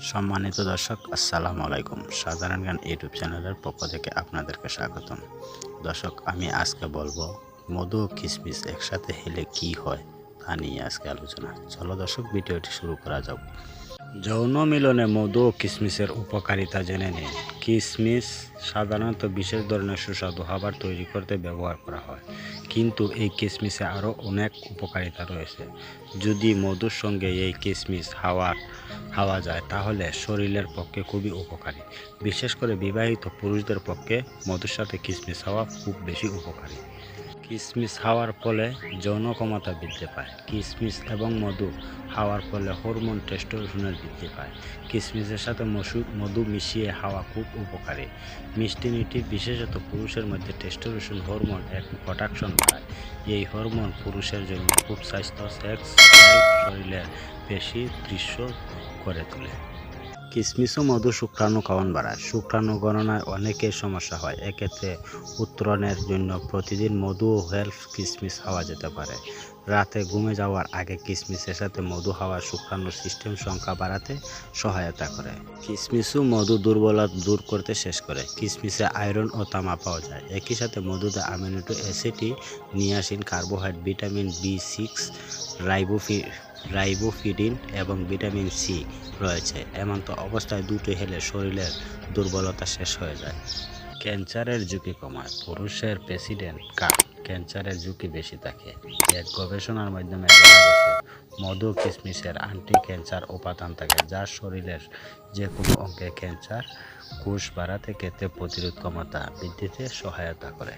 সম্মানিত দর্শক, আসসালামু আলাইকুম। সাধারণ গান ইউটিউব চ্যানেলের পক্ষ থেকে আপনাদেরকে স্বাগতম। দর্শক, আমি আজকে বলব, মধু ও খিসমিস একসাথে হেলে কি হয় তা নিয়ে আজকে আলোচনা। চলো দর্শক, ভিডিওটি শুরু করা যাক। যৌন মিলনে মধু ও কিশমিশের উপকারিতা জেনে নিন। কিশমিশ সাধারণত বিশেষ ধরনের সুস্বাদু খাবার তৈরি করতে ব্যবহার করা হয়। কিন্তু এই কিশমিশে আরও অনেক উপকারিতা রয়েছে। যদি মধুর সঙ্গে এই কিশমিশ খাওয়ার, খাওয়া যায়, তাহলে শরীরের পক্ষে খুবই উপকারী। বিশেষ করে বিবাহিত পুরুষদের পক্ষে মধুর সাথে কিশমিশ খাওয়া খুব বেশি উপকারী। কিশমিশ খাওয়ার ফলে যৌন ক্ষমতা বৃদ্ধি পায়। কিশমিশ এবং মধু খাওয়ার ফলে হরমোন টেস্টোস্টেরনের বৃদ্ধি পায়। কিশমিশের সাথে মসু মধু মিশিয়ে হাওয়া খুব উপকারী। মিষ্টি মিষ্টি বিশেষত পুরুষের মধ্যে টেস্টোস্টেরন হরমোন এক প্রোডাকশন বাড়ায়। এই হরমোন পুরুষের জন্য খুব স্বাস্থ্য, সেক্স শরীরের বেশি দৃশ্য করে তোলে। কিশমিশ ও মধু শুক্রাণু খাওয়ান বাড়ায়। শুক্রাণু গণনায় অনেকের সমস্যা হয়। এক্ষেত্রে উত্তরণের জন্য প্রতিদিন মধু ও হেল্প কিশমিশ খাওয়া যেতে পারে। রাতে ঘুমে যাওয়ার আগে কিশমিশের সাথে মধু খাওয়া শুক্রাণুর সিস্টেম সংখ্যা বাড়াতে সহায়তা করে। কিশমিশ ও মধু দুর্বলতা দূর করতে শেষ করে। কিশমিশে আয়রন ও তামা পাওয়া যায়। একই সাথে মধুতে amino acid niacin, carbohydrate, vitamin B six রাইবোফি riboflavin এবং ভিটামিন সি রয়েছে। এমন তো অবস্থায় দুটো হেলে শরীরের দুর্বলতা শেষ হয়ে যায়। ক্যান্সারের ঝুঁকি কমায়। পুরুষের প্রেসিডেন্ট কাপ ক্যান্সারের ঝুঁকি বেশি থাকে। এক গবেষণার মাধ্যমে জানা গেছে, মধু কিশমিশের আন্টি ক্যান্সার উপাদান থাকে যা শরীরের যে কোনো অঙ্গে ক্যান্সার কোষ বাড়াতে ক্ষেত্রে প্রতিরোধ ক্ষমতা বৃদ্ধিতে সহায়তা করে।